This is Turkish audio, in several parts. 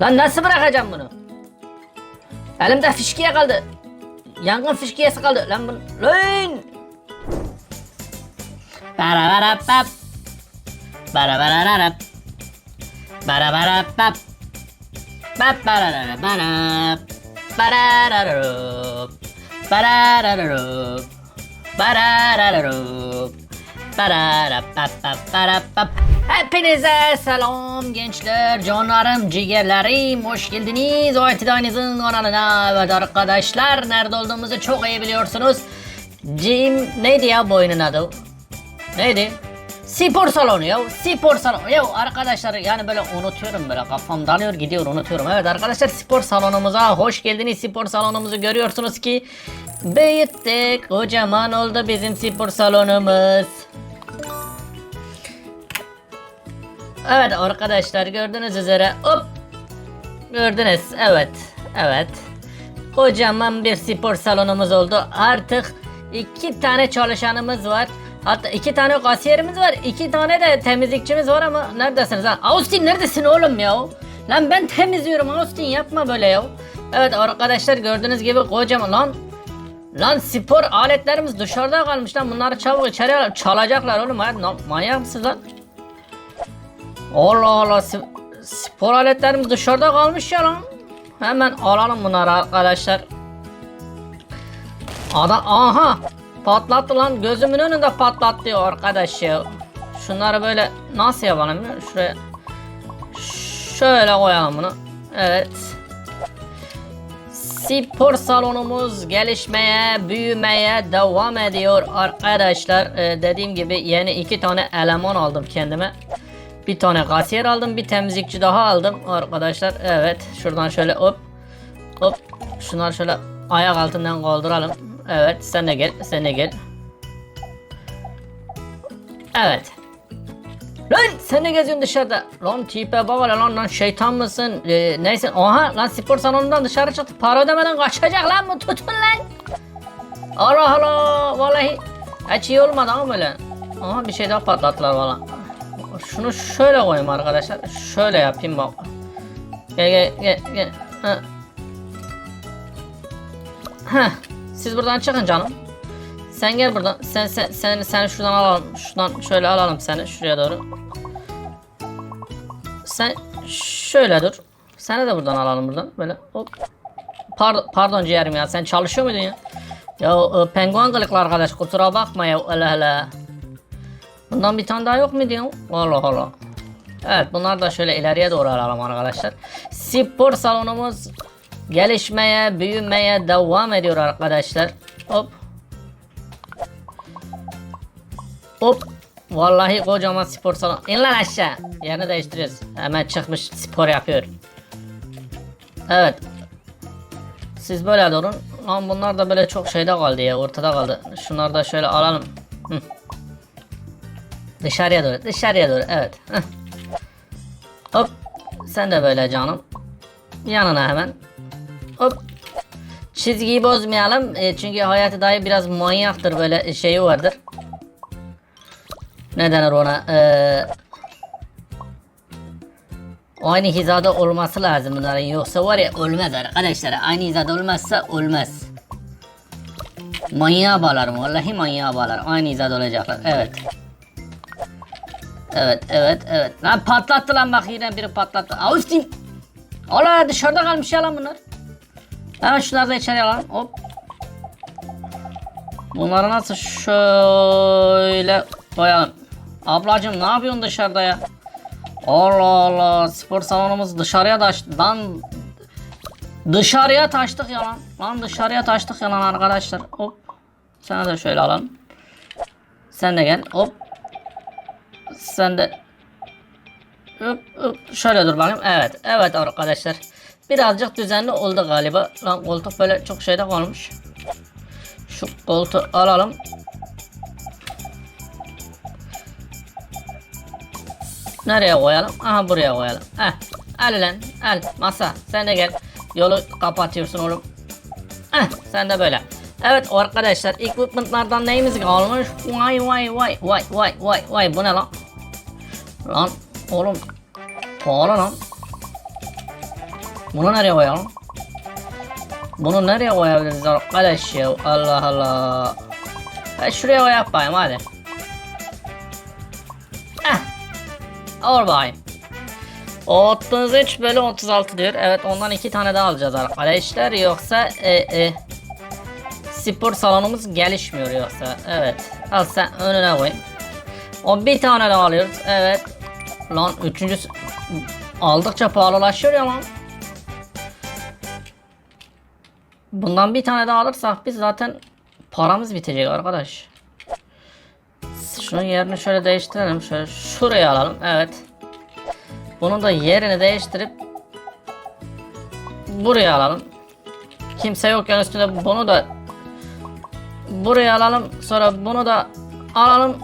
Lan nasıl bırakacağım bunu? Elimde fişkiye kaldı. Yangın fişkiyesi kaldı. Lan bunu... Lan! Bara bara pap. Bara bara rarap. Bara bara pap. Pap bara rara bara. Bara rararup. Bara rararup. Bara rararup. Bara rap pap pap bara pap. Hepinize selam gençler, canlarım, ciğerlerim, hoş geldiniz. O Etidaniz'in kanalına. Evet arkadaşlar, nerede olduğumuzu çok iyi biliyorsunuz. Jim, neydi ya bu oyunun adı? Neydi? Spor salonu ya. Spor salonu. Ya arkadaşlar yani böyle unutuyorum böyle kafam dalıyor gidiyor unutuyorum. Evet arkadaşlar spor salonumuza hoş geldiniz. Spor salonumuzu görüyorsunuz ki büyüttük. Kocaman oldu bizim spor salonumuz. Evet arkadaşlar gördüğünüz üzere hop gördünüz evet evet. Kocaman bir spor salonumuz oldu. Artık iki tane çalışanımız var. Hatta iki tane kasiyerimiz var iki tane de temizlikçimiz var ama neredesiniz ha Austin neredesin oğlum ya? Lan ben temizliyorum Austin yapma böyle ya. Evet arkadaşlar gördüğünüz gibi kocaman lan. Lan spor aletlerimiz dışarıda kalmış lan. Bunları çabuk içeri al çalacaklar oğlum. Ha Lan manyak mısınız lan Allah Allah sp- spor aletlerimiz dışarıda kalmış ya lan. Hemen alalım bunları arkadaşlar. Ada aha patlattı lan gözümün önünde patlattı arkadaş ya. Şunları böyle nasıl yapalım ya? Şuraya şöyle koyalım bunu. Evet. Spor salonumuz gelişmeye, büyümeye devam ediyor arkadaşlar. Ee, dediğim gibi yeni iki tane eleman aldım kendime. Bir tane kasiyer aldım, bir temizlikçi daha aldım arkadaşlar. Evet, şuradan şöyle hop hop şunları şöyle ayak altından kaldıralım. Evet, sen de gel, sen de gel. Evet. Lan sen ne geziyorsun dışarıda? Lan tipe hele lan lan şeytan mısın? Ee, neyse oha lan spor salonundan dışarı çıktı. Para ödemeden kaçacak lan bu tutun lan. Allah Allah vallahi hiç iyi olmadı ama böyle. Aha bir şey daha patlattılar valla. Şunu şöyle koyayım arkadaşlar. Şöyle yapayım bak. Gel gel gel gel. Ha. Siz buradan çıkın canım. Sen gel buradan. Sen sen sen sen şuradan alalım. Şuradan şöyle alalım seni şuraya doğru. Sen şöyle dur. Seni de buradan alalım buradan. Böyle hop. Pardon, pardon ciğerim ya. Sen çalışıyor muydun ya? Ya e, penguen kılıklı arkadaş kusura bakma ya. Hele hele. Bundan bir tane daha yok muydu ya? Allah Allah. Evet bunlar da şöyle ileriye doğru alalım arkadaşlar. Spor salonumuz gelişmeye, büyümeye devam ediyor arkadaşlar. Hop. Hop. Vallahi kocaman spor salonu. İn lan aşağı. Yerini değiştiriyoruz. Hemen çıkmış spor yapıyor. Evet. Siz böyle durun. Lan bunlar da böyle çok şeyde kaldı ya. Ortada kaldı. Şunları da şöyle alalım. Hı. Dışarıya doğru. Dışarıya doğru. Evet. Heh. Hop. Sen de böyle canım. Yanına hemen. Hop. Çizgiyi bozmayalım. E, çünkü Hayati dayı biraz manyaktır böyle şeyi vardır. Ne denir ona? Ee, aynı hizada olması lazım bunların. Yoksa var ya ölmez arkadaşlar. Aynı hizada olmazsa ölmez. Manyağa bağlarım. Vallahi manyağa bağlar. Aynı hizada olacaklar. Evet. Evet, evet, evet. Lan patlattı lan bak yine biri patlattı. Austin! Allah dışarıda kalmış ya lan bunlar. Hemen şunları da içeri alalım. Hop. Bunları nasıl şöyle koyalım. Ablacım ne yapıyorsun dışarıda ya? Allah Allah spor salonumuz dışarıya taştı. Lan dışarıya taştık ya lan. Lan dışarıya taştık ya lan arkadaşlar. Hop. Sana da şöyle alalım. Sen de gel. Hop. Sen de Hop, hop. Şöyle dur bakayım. Evet. Evet arkadaşlar. Birazcık düzenli oldu galiba. Lan koltuk böyle çok şeyde kalmış. Şu koltuğu alalım. Nereye koyalım? Aha buraya koyalım. Heh. Al lan. Al. Masa. Sen de gel. Yolu kapatıyorsun oğlum. Heh. Sen de böyle. Evet arkadaşlar equipmentlardan neyimiz kalmış? Vay vay vay vay vay vay vay bu ne lan? Lan oğlum pahalı lan. Bunu nereye koyalım? Bunu nereye koyabiliriz arkadaş ya? Allah Allah. Ben şuraya koyap bakayım hadi. Heh. Al bakayım. 33 bölü 36 diyor. Evet ondan iki tane daha alacağız arkadaşlar. Yoksa e, e, spor salonumuz gelişmiyor yoksa. Evet. Al sen önüne koy. O bir tane daha alıyoruz. Evet. Lan üçüncüsü aldıkça pahalılaşıyor ya lan. Bundan bir tane daha alırsak biz zaten paramız bitecek arkadaş. Şunun yerini şöyle değiştirelim. Şöyle şuraya alalım. Evet. Bunun da yerini değiştirip buraya alalım. Kimse yokken üstünde bunu da buraya alalım. Sonra bunu da alalım.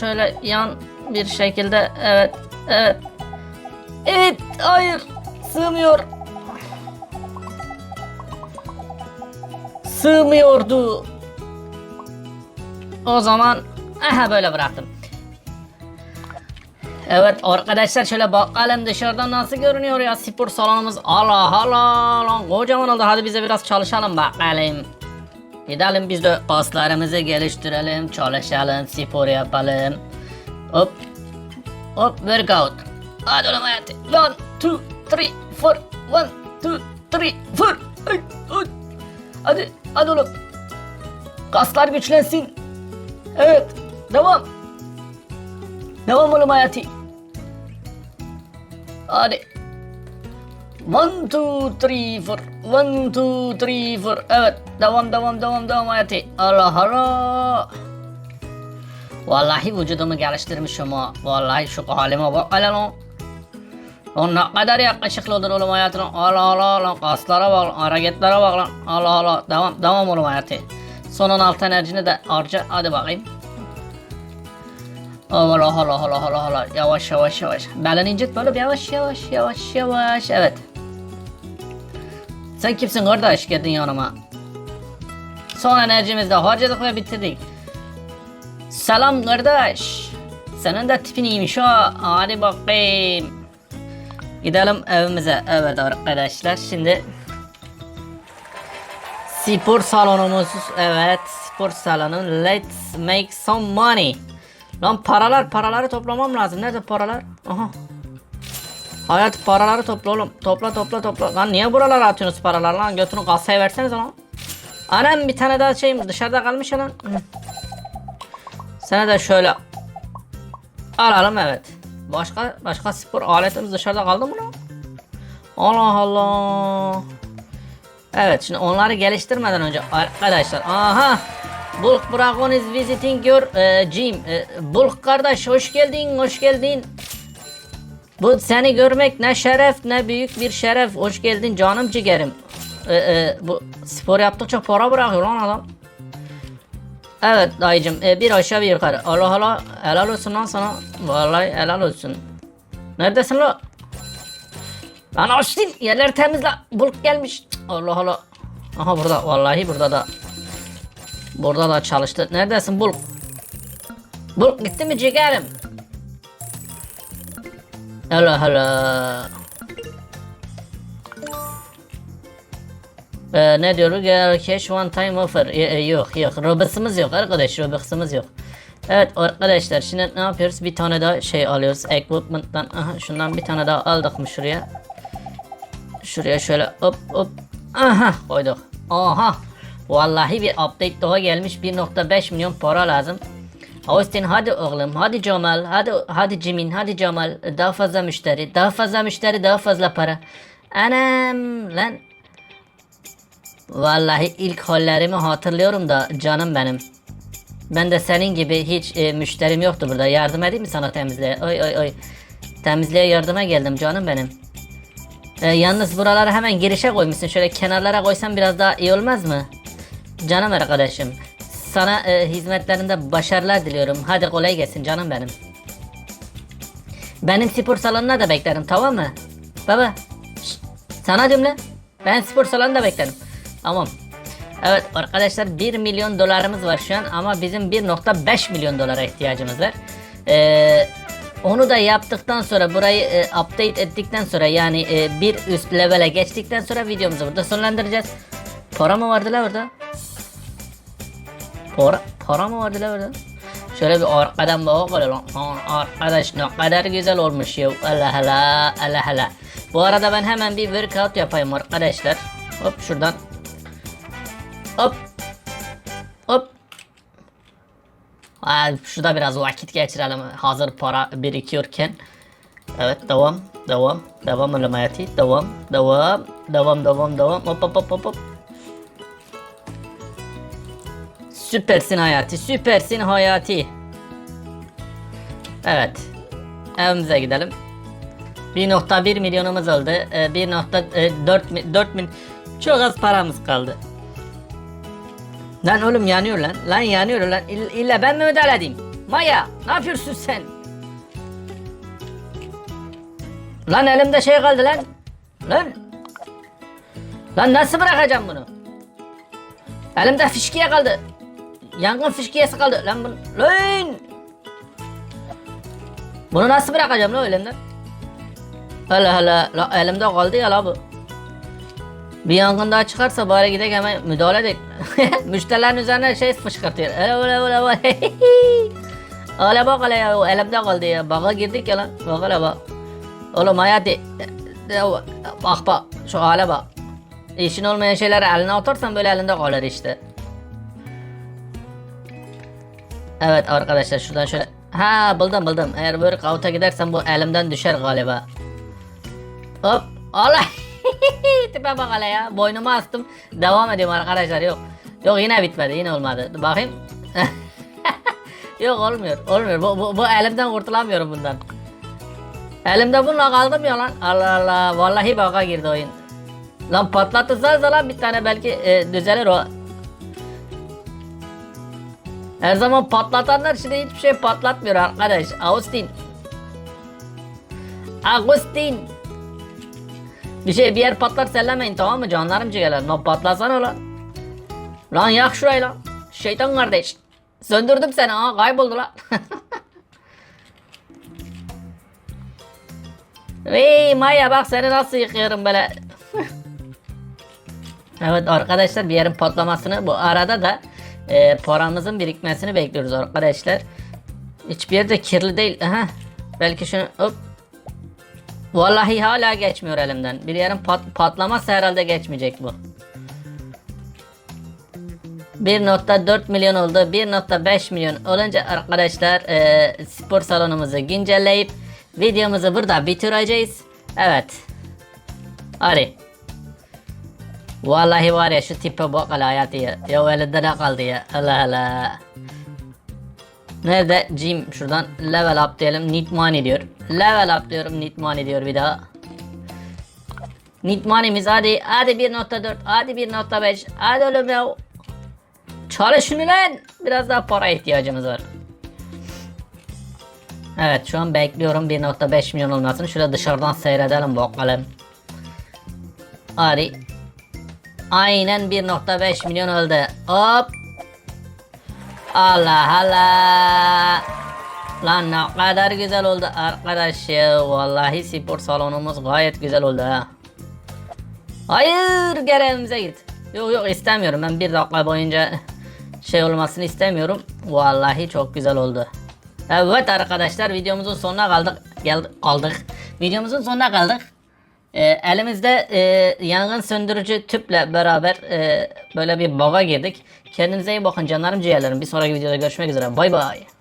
Şöyle yan bir şekilde evet evet. Hayır sığmıyor. Sığmıyordu. O zaman aha böyle bıraktım. Evet arkadaşlar şöyle bakalım dışarıdan nasıl görünüyor ya spor salonumuz. Allah Allah lan kocaman oldu. Hadi bize biraz çalışalım bakalım. Gidelim biz de kaslarımızı geliştirelim, çalışalım, spor yapalım. Hop. Hop workout. Hadi oğlum hayatı. One, two, three, four. One, two, three, four. Ay, ay. Hadi, hadi oğlum. Kaslar güçlensin. Evet, devam. Devam oğlum hayatı. Hadi. One, two, three, four. One, two, three, four. Evet. Devam, devam, devam, devam hayatı. Allah Allah. Vallahi vücudumu geliştirmişim ha. Vallahi şu halime bak hele lan. Lan ne kadar yakışıklı olur oğlum hayatım. Allah Allah lan kaslara bak lan. Hareketlere bak lan. Allah Allah. Devam, devam oğlum hayatı. Son 16 enerjini de harca. Hadi bakayım. Allah Allah Allah Allah Allah. Yavaş yavaş yavaş. Belini incit böyle yavaş yavaş yavaş yavaş. Evet. Sen kimsin kardeş geldin yanıma. Son enerjimizi de harcadık ve bitirdik. Selam kardeş. Senin de tipin iyiymiş ha. Hadi bakayım. Gidelim evimize. Evet arkadaşlar şimdi spor salonumuz evet spor salonu. Let's make some money. Lan paralar paraları toplamam lazım. Nerede paralar? Aha. Hayat paraları topla oğlum. Topla topla topla. Lan niye buralara atıyorsunuz paralar lan? Götünü kasaya versenize lan. Anam bir tane daha şeyim dışarıda kalmış ya lan Hı. Sana da şöyle alalım evet başka başka spor aletimiz dışarıda kaldı mı lan Allah Allah Evet şimdi onları geliştirmeden önce arkadaşlar aha Bulk Dragon is visiting your e, gym. E, Bulk kardeş hoş geldin hoş geldin. Bu seni görmek ne şeref ne büyük bir şeref. Hoş geldin canım ciğerim. E, e, bu spor yaptıkça para bırakıyor lan adam. Evet dayıcım e, bir aşağı bir yukarı. Allah Allah helal olsun lan sana. Vallahi helal olsun. Neredesin lan? Lan Austin yerleri temizle. Bulk gelmiş. Allah Allah. Aha burada vallahi burada da. Burada da çalıştı. Neredesin Bulk? Bulk gitti mi ciğerim? Allah Allah. Ee, ne diyoruz? Gel cash one time offer. Ee, e, yok yok. Robux'ımız yok arkadaş. Robux'ımız yok. Evet arkadaşlar şimdi ne yapıyoruz? Bir tane daha şey alıyoruz. Equipment'tan. Aha şundan bir tane daha aldık mı şuraya? Şuraya şöyle hop hop. Aha koyduk. Aha. Vallahi bir update daha gelmiş. 1.5 milyon para lazım. Austin hadi oğlum hadi Cemal hadi hadi Jimin hadi Cemal daha fazla müşteri daha fazla müşteri daha fazla para anam lan Vallahi ilk hallerimi hatırlıyorum da canım benim ben de senin gibi hiç e, müşterim yoktu burada yardım edeyim mi sana temizliğe oy oy oy temizliğe yardıma geldim canım benim e, yalnız buraları hemen girişe koymuşsun şöyle kenarlara koysan biraz daha iyi olmaz mı canım arkadaşım sana e, hizmetlerinde başarılar diliyorum. Hadi kolay gelsin canım benim. Benim spor salonuna da beklerim tamam mı? Baba. şşt, sana diyorum lan. Ben spor salonunda beklerim. Tamam. Evet arkadaşlar 1 milyon dolarımız var şu an ama bizim 1.5 milyon dolara ihtiyacımız var. Ee, Onu da yaptıktan sonra burayı e, update ettikten sonra yani e, bir üst levele geçtikten sonra videomuzu burada sonlandıracağız. Para mı vardı la orada? Para, para mı vardı la orada? Şöyle bir arkadan bakalım. Arkadaş ne kadar güzel olmuş ya. Allah Allah Allah Allah. Bu arada ben hemen bir workout yapayım arkadaşlar. Hop şuradan. Hop. Hop. Aa, şurada biraz vakit geçirelim hazır para birikiyorken. Evet devam devam devam oğlum hayati devam devam devam devam devam hop hop hop hop. Süpersin hayati süpersin hayati. Evet evimize gidelim. 1.1 milyonumuz oldu. Ee, 1.4 mi- 4 min çok az paramız kaldı. Lan oğlum yanıyor lan. Lan yanıyor lan. İll- İlla ben mi müdahale edeyim? Maya ne yapıyorsun sen? Lan elimde şey kaldı lan. Lan. Lan nasıl bırakacağım bunu? Elimde fişkiye kaldı. Yangın fişkiyesi kaldı. Lan bunu. Lan. Bunu nasıl bırakacağım lan elimden? Allah Allah. La, elimde kaldı ya la bu. Bir yangın daha çıkarsa bari gidelim hemen müdahale edelim. Müşterilerin üzerine şey fışkırtıyor. Öyle öyle öyle öyle. Öyle bak hele ya elimde kaldı ya. Baka girdik ya lan. Bak hele bak. Oğlum hayati. Bak bak şu hale bak. İşin olmayan şeyleri eline atarsan böyle elinde kalır işte. Evet arkadaşlar şuradan şöyle. Ha buldum buldum. Eğer böyle kavuta gidersen bu elimden düşer galiba. Hop. Allah. Tipe bak hele ya. Boynumu astım. Devam ediyorum arkadaşlar. Yok. Yok yine bitmedi. Yine olmadı. Dur bakayım. Yok olmuyor. Olmuyor. Bu, bu, bu elimden kurtulamıyorum bundan. Elimde bununla kaldım ya lan. Allah Allah. Vallahi baka girdi oyun. Lan patlatırsanız da lan bir tane belki e, düzelir o. Her zaman patlatanlar şimdi hiçbir şey patlatmıyor arkadaş. Austin. Agustin. Bir şey bir yer patlar sellemeyin tamam mı canlarım ciğerler. Lan patlasana lan. Lan yak şurayı lan. Şeytan kardeş. Söndürdüm seni ha kayboldu lan. Vey Maya bak seni nasıl yıkıyorum böyle. evet arkadaşlar bir yerin patlamasını bu arada da e, paramızın birikmesini bekliyoruz arkadaşlar. Hiçbir yerde kirli değil. Aha. Belki şunu hop. Vallahi hala geçmiyor elimden. Bir yerin pat, patlamazsa herhalde geçmeyecek bu. 1.4 milyon oldu. 1.5 milyon olunca arkadaşlar e, spor salonumuzu güncelleyip videomuzu burada bitireceğiz. Evet. Hadi. Vallahi var ya şu tipe bak hele hayatı ya. Ya elinde ne kaldı ya. Allah Allah. Nerede? Jim şuradan level up diyelim. Need money diyor. Level up diyorum. Need money diyor bir daha. Need money'miz hadi. Hadi 1.4. Hadi 1.5. Hadi oğlum ya. Çalışın lan. Biraz daha para ihtiyacımız var. Evet şu an bekliyorum 1.5 milyon olmasını. Şöyle dışarıdan seyredelim bakalım. Hadi. Aynen 1.5 milyon oldu. Hop. Allah Allah. Lan ne kadar güzel oldu arkadaş ya. Vallahi spor salonumuz gayet güzel oldu ha. Hayır geri evimize git. Yok yok istemiyorum ben bir dakika boyunca şey olmasını istemiyorum. Vallahi çok güzel oldu. Evet arkadaşlar videomuzun sonuna kaldık. Geldik kaldık. Videomuzun sonuna kaldık. Ee, elimizde e, yangın söndürücü tüple beraber e, böyle bir baga girdik. Kendinize iyi bakın canlarım ciğerlerim. Bir sonraki videoda görüşmek üzere. Bay bay.